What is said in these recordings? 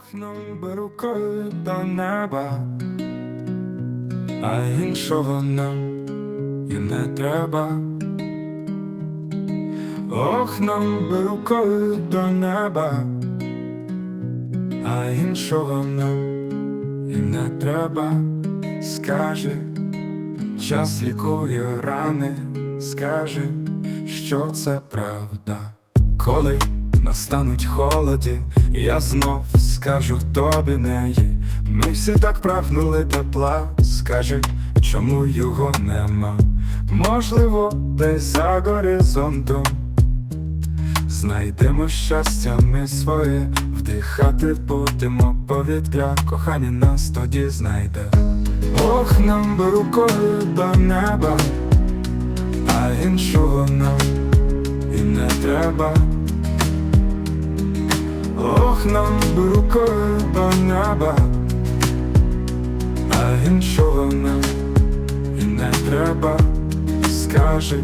Окном би рукою до неба, а іншого нам і не треба. Окном би рукою до неба, а іншого нам і не треба. Скаже, час лікує рани, скаже, що це правда. Коли настануть холоді, я знов скажу тобі неї. Ми всі так прагнули тепла, скаже, чому його нема. Можливо, десь за горизонтом Знайдемо щастя ми своє, вдихати будемо повітря, кохання нас тоді знайде. Ох, нам би рукою до неба, а іншого нам і не треба. Нам би рукою до неба, а іншого нам і не треба. Скажи,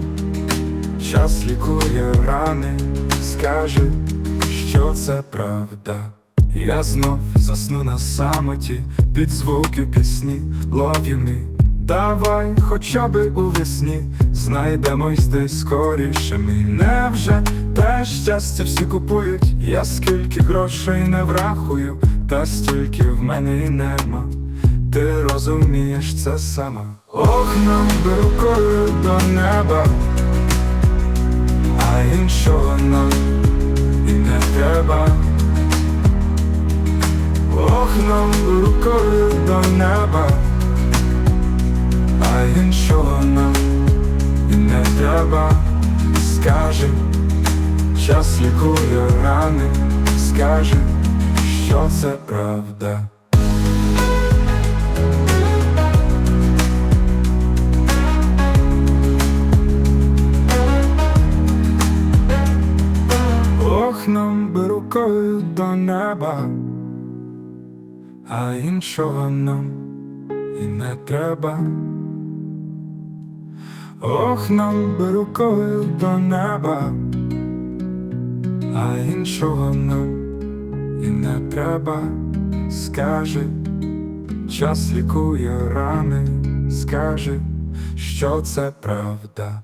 час лікує рани, скажи, що це правда. Я знов засну на самоті під звуки пісні me Давай хоча би у весні Знайдемось десь скоріше. Ми Невже те щастя всі купують. Я скільки грошей не врахую Та стільки в мене і нема. Ти розумієш це сама. Ох, нам би рукою до неба а іншого нам і не треба. Ох, нам рукою до неба, а іншого нам і не треба. Скажи, час лікує рани, скажи, що це правда. Ох, нам би рукою до неба, а іншого нам і не треба. Ох, нам би рукою до неба, а іншого нам і не треба. Скажи, час лікує рани, скажи, що це правда.